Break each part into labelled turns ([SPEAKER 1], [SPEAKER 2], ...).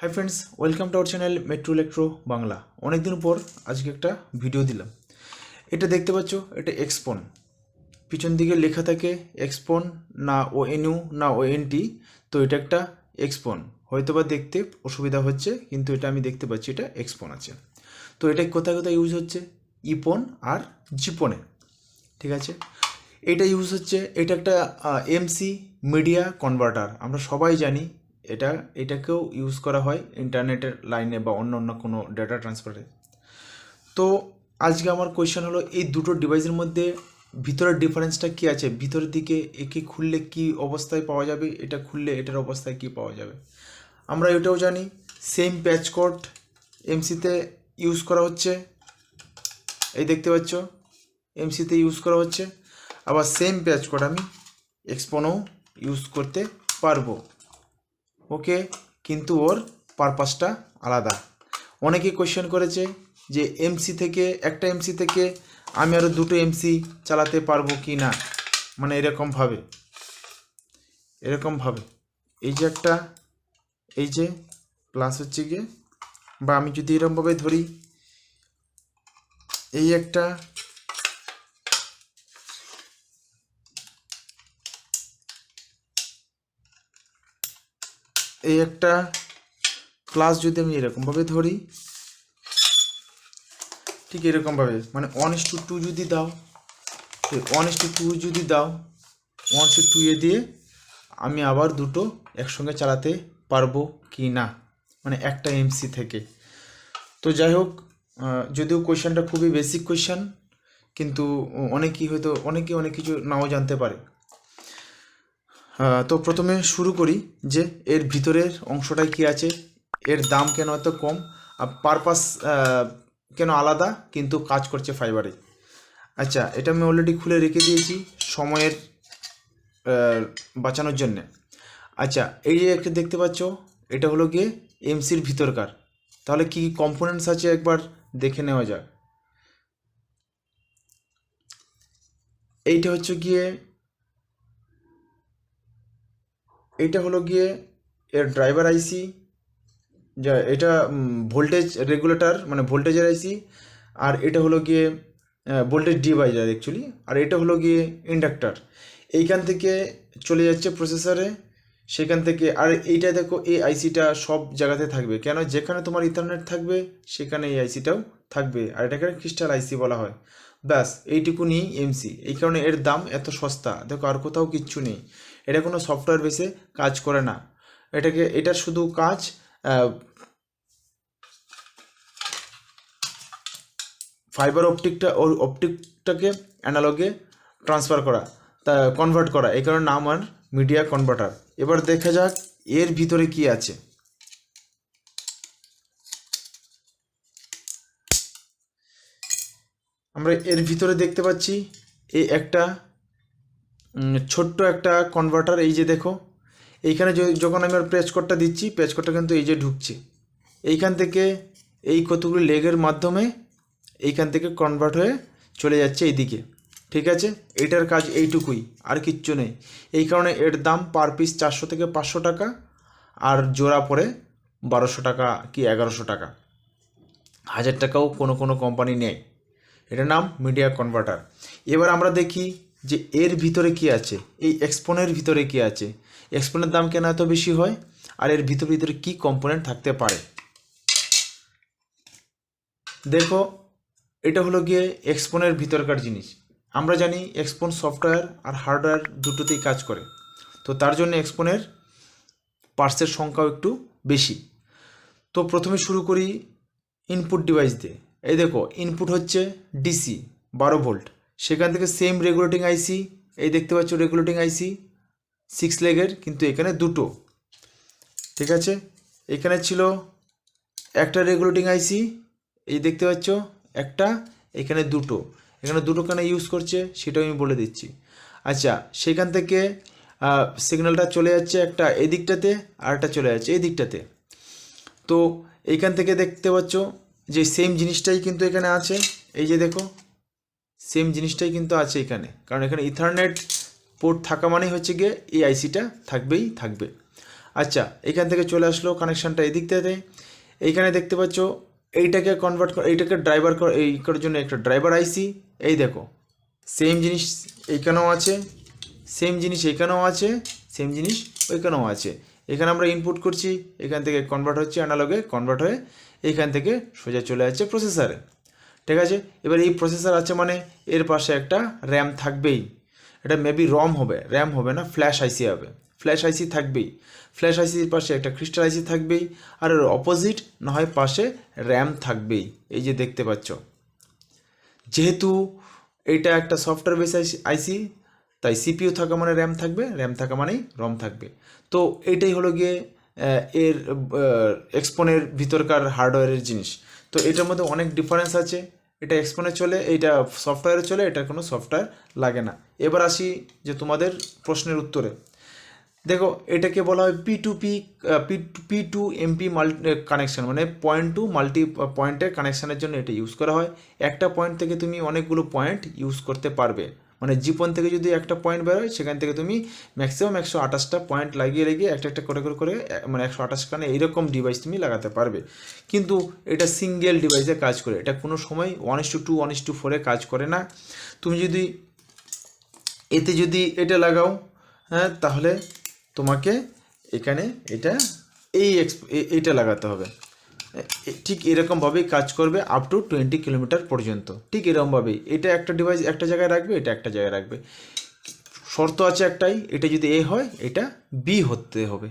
[SPEAKER 1] Hi friends welcome to our channel metro electro Bangla অনেক দিন পর আজকে একটা ভিডিও দিলাম। এটা দেখতে পাচ্ছ, এটা এক্সপন পিছন দিকে লেখা থাকে এক্সপন না ও এনইউ না ও এনটি তো এটা একটা এক্সপন হয়তো বা দেখতে অসুবিধা হচ্ছে, কিন্তু এটা আমি দেখতে পাচ্ছি, এটা এক্সপন আছে। তো এটা কোথায় কোথায় ইউজ হচ্ছে? ইপন আর জিপনে ঠিক আছে? এটা ইউজ হচ্ছে, এটা একটা এমসি মিডিয়া কনভার্টার আমরা সবাই জানি এটা, এটাকেও ইউজ করা হয় ইন্টারনেটের লাইনে বা অন্য অন্য কোনো ডেটা ট্রান্সফারে তো আজকে আমার কোয়েশ্চেন হলো, এই দুটো ডিভাইসের মধ্যে ভিতরের ডিফারেন্সটা কী আছে? ভিতরের দিকে একে খুললে কি অবস্থায় পাওয়া যাবে? এটা খুললে এটার অবস্থায় কি পাওয়া যাবে? আমরা এটাও জানি সেম প্যাচ কোড এমসিতে ইউজ করা হচ্ছে। এই দেখতে পাচ্ছ এমসিতে ইউজ করা হচ্ছে। আবার সেম প্যাচ কোড আমি এক্সপোনেও ইউজ করতে পারব। ওকে, কিন্তু ওর পারপাসটা আলাদা। অনেকে কোয়েশ্চেন করেছে যে এমসি থেকে, একটা এমসি থেকে আমি আরও দুটো এমসি চালাতে পারব কি না? মানে এরকমভাবে এরকমভাবে এই যে একটা, এই যে প্লাস হচ্ছে গিয়ে, বা আমি যদি এরকমভাবে ধরি, এই একটা এই একটা ক্লাস যদি আমি এরকমভাবে ধরি, ঠিক এরকমভাবে মানে ওয়ান ইস টু টু যদি দাও ওয়ান ইস টু টু যদি দাও ওয়ান ইস টু এ দিয়ে আমি আবার দুটো একসঙ্গে চালাতে পারব কি না? মানে একটা এমসি থেকে। তো যাই হোক যদিও কোয়েশ্চেনটা খুবই বেসিক কোয়েশ্চেন কিন্তু অনেকেই হয়তো অনেকে অনেক কিছু নাও জানতে পারে। তো প্রথমে শুরু করি যে এর ভিতরের অংশটায় কি আছে, এর দাম কেন এত কম, আর পারপাস কেন আলাদা, কিন্তু কাজ করছে ফাইবারে আচ্ছা এটা আমি অলরেডি খুলে রেখে দিয়েছি সময়ের বাঁচানোর জন্যে। আচ্ছা এই যে একটা দেখতে পাচ্ছ, এটা হলো গিয়ে এমসির ভিতরকার। তাহলে কি কি কম্পোনেন্টস আছে একবার দেখে নেওয়া যাক। এইটা হচ্ছে গিয়ে এইটা হলো গিয়ে এর ড্রাইভার আইসি যা এটা ভোল্টেজ রেগুলেটর মানে ভোল্টেজের আইসি আর এটা হলো গিয়ে ভোল্টেজ ডিভাইজার অ্যাকচুয়ালি আর এটা হলো গিয়ে ইন্ডাক্টার এইখান থেকে চলে যাচ্ছে প্রসেসরে সেখান থেকে, আর এইটা দেখো, এই আইসিটা সব জায়গাতে থাকবে। কেন? যেখানে তোমার ইথারনেট থাকবে, সেখানে এই আইসিটাও থাকবে। আর এটাকে ক্রিস্টাল আইসি বলা হয়। ব্যাস এইটুকু নিয়েই এমসি এই কারণে এর দাম এত সস্তা। দেখো, আর কোথাও কিচ্ছু নেই। এটা কোনো সফটওয়্যার বেসে কাজ করে না। এটাকে, এটা শুধু কাজ ফাইবার অপটিকটা অপটিকটাকে অ্যানালগে ট্রান্সফার করা, তা কনভার্ট করা। এই কারণে নাম আর মিডিয়া কনভার্টার এবার দেখা যাক এর ভিতরে কি আছে। আমরা এর ভিতরে দেখতে পাচ্ছি, এই একটা ছোট্ট একটা কনভার্টার এই যে দেখো। এইখানে যখন আমি আর পেজ কোডটা দিচ্ছি পেজ কোডটা কিন্তু এই যে ঢুকছে। এইখান থেকে এই কতগুলি লেগের মাধ্যমে এইখান থেকে কনভার্ট হয়ে চলে যাচ্ছে এইদিকে। ঠিক আছে? এইটার কাজ এইটুকুই, আর কিচ্ছু নেই। এই কারণে এর দাম পার পিস চারশো থেকে পাঁচশো টাকা, আর জোড়া পড়ে বারোশো টাকা কি এগারোশো টাকা। হাজার টাকাও কোনো কোনো কোম্পানি নেয়। এটার নাম মিডিয়া কনভার্টার এবার আমরা দেখি যে এর ভিতরে কি আছে? এই এক্সপোনের ভিতরে কি আছে? এক্সপোনের দাম কেন এত বেশি হয়? আর এর ভিতর ভিতরে কি কম্পোনেন্ট থাকতে পারে? দেখো, এটা হলো গিয়ে এক্সপোনের ভিতরকার জিনিস। আমরা জানি এক্সপোন সফটওয়্যার আর হার্ডওয়্যার দুটোতেই কাজ করে। তো তার জন্য এক্সপোনের পার্সের সংখ্যাও একটু বেশি। তো প্রথমে শুরু করি ইনপুট ডিভাইস দিয়ে। এই দেখো ইনপুট হচ্ছে ডিসি বারো ভোল্ট সেখান থেকে সেম রেগুলেটিং আইসি এই দেখতে পাচ্ছ রেগুলেটিং আইসি সিক্স লেগের কিন্তু এখানে দুটো। ঠিক আছে? এখানে ছিল একটা রেগুলেটিং আইসি এই দেখতে পাচ্ছ, একটা, এখানে দুটো। এখানে দুটো কেন ইউজ করছে, সেটাও আমি বলে দিচ্ছি। আচ্ছা সেখান থেকে সিগন্যালটা চলে যাচ্ছে একটা এই দিকটাতে আর একটা চলে যাচ্ছে এই দিকটাতে তো এইখান থেকে দেখতে পাচ্ছ যে সেম জিনিসটাই কিন্তু এখানে আছে। এই যে দেখো সেম জিনিসটাই কিন্তু আছে এখানে। কারণ এখানে ইথারনেট পোর্ট থাকা মানেই হচ্ছে গিয়ে এই আইসিটা থাকবেই থাকবে। আচ্ছা এখান থেকে চলে আসলো কানেকশানটা এদিক থেকে। এইখানে দেখতে পাচ্ছ, এইটাকে কনভার্ট এইটাকে ড্রাইভার এই করার জন্য একটা ড্রাইভার আইসি এই দেখো সেম জিনিস এইখানেও আছে সেম জিনিস এইখানেও আছে সেম জিনিস ওইখানেও আছে। এখানে আমরা ইনপুট করছি, এখান থেকে কনভার্ট হচ্ছে অ্যানালগে কনভার্ট হয়ে এইখান থেকে সোজা চলে যাচ্ছে প্রসেসারে ঠিক আছে? এবার এই প্রসেসর আছে মানে এর পাশে একটা র্যাম থাকবেই। এটা মেবি রম হবে র্যাম হবে না ফ্ল্যাশ আইসি হবে। ফ্ল্যাশ আইসি থাকবেই। ফ্ল্যাশ আইসির পাশে একটা ক্রিস্টাল আইসি থাকবেই, আর এর অপোজিট না হয় পাশে র্যাম থাকবেই। এই যে দেখতে পাচ্ছ। যেহেতু এটা একটা সফটওয়্যার বেস আইসি তাই সিপিইউ থাকা মানে র্যাম থাকবে র্যাম থাকা মানেই রম থাকবে। তো এইটাই হলো গিয়ে এর এক্সপোনের ভিতরকার হার্ডওয়্যারের জিনিস। তো এটার মধ্যে অনেক ডিফারেন্স আছে। এটা এক্সপোনে চলে, এইটা সফটওয়্যারে চলে, এটার কোনো সফটওয়্যার লাগে না। এবার আসি যে তোমাদের প্রশ্নের উত্তরে। দেখো, এটাকে বলা হয় P to P P to MP multi connection মানে পয়েন্ট টু মাল্টি পয়েন্টের কানেকশানের জন্য এটা ইউজ করা হয়। একটা পয়েন্ট থেকে তুমি অনেকগুলো পয়েন্ট ইউজ করতে পারবে। মানে জিপন থেকে যদি একটা পয়েন্ট বেরোয়, সেখান থেকে তুমি ম্যাক্সিমাম একশো আঠাশটা পয়েন্ট লাগিয়ে লাগিয়ে একটা একটা করে করে করে মানে একশো আঠাশ কানে এইরকম ডিভাইস তুমি লাগাতে পারবে। কিন্তু এটা সিঙ্গেল ডিভাইসে কাজ করে। এটা কোনো সময় one is two two one is two ফোরে কাজ করে না। তুমি যদি এতে যদি এটা লাগাও হ্যাঁ তাহলে তোমাকে এখানে এটা এই এক্স- এ- এইটা লাগাতে হবে। ঠিক এরকমভাবেই কাজ করবে আপ টু টোয়েন্টি কিলোমিটার পর্যন্ত। ঠিক এরকমভাবেই এটা একটা ডিভাইস একটা জায়গায় রাখবে, এটা একটা জায়গায় রাখবে। শর্ত আছে একটাই, এটা যদি এ হয়, এটা বি হতে হবে।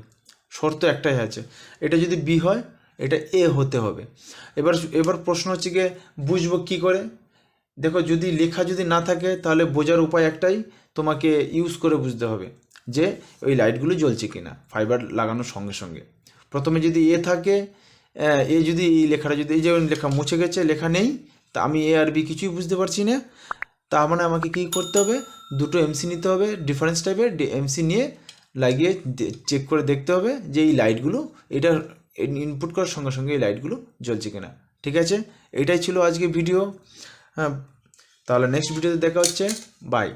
[SPEAKER 1] শর্ত একটাই আছে। এটা যদি বি হয়, এটা এ হতে হবে। এবার এবার প্রশ্ন হচ্ছে গিয়ে, বুঝব কী করে? দেখো, যদি লেখা যদি না থাকে, তাহলে বোঝার উপায় একটাই, তোমাকে ইউজ করে বুঝতে হবে যে, ওই লাইটগুলো জ্বলছে কিনা ফাইবার লাগানোর সঙ্গে সঙ্গে। প্রথমে যদি এ থাকে এ যদি এই লেখাটা যদি, এই যে লেখা মুছে গেছে, লেখা নেই, তা আমি এ আর বি কিছুই বুঝতে পারছি না। তার মানে আমাকে কী করতে হবে? দুটো এমসি নিতে হবে ডিফারেন্স টাইপের এমসি নিয়ে লাগিয়ে চেক করে দেখতে হবে যে এই লাইটগুলো এটা ইনপুট করার সঙ্গে সঙ্গে এই লাইটগুলো জ্বলছে কিনা। ঠিক আছে? এটাই ছিল আজকে ভিডিও হ্যাঁ তাহলে নেক্সট ভিডিওতে দেখা হচ্ছে। বাই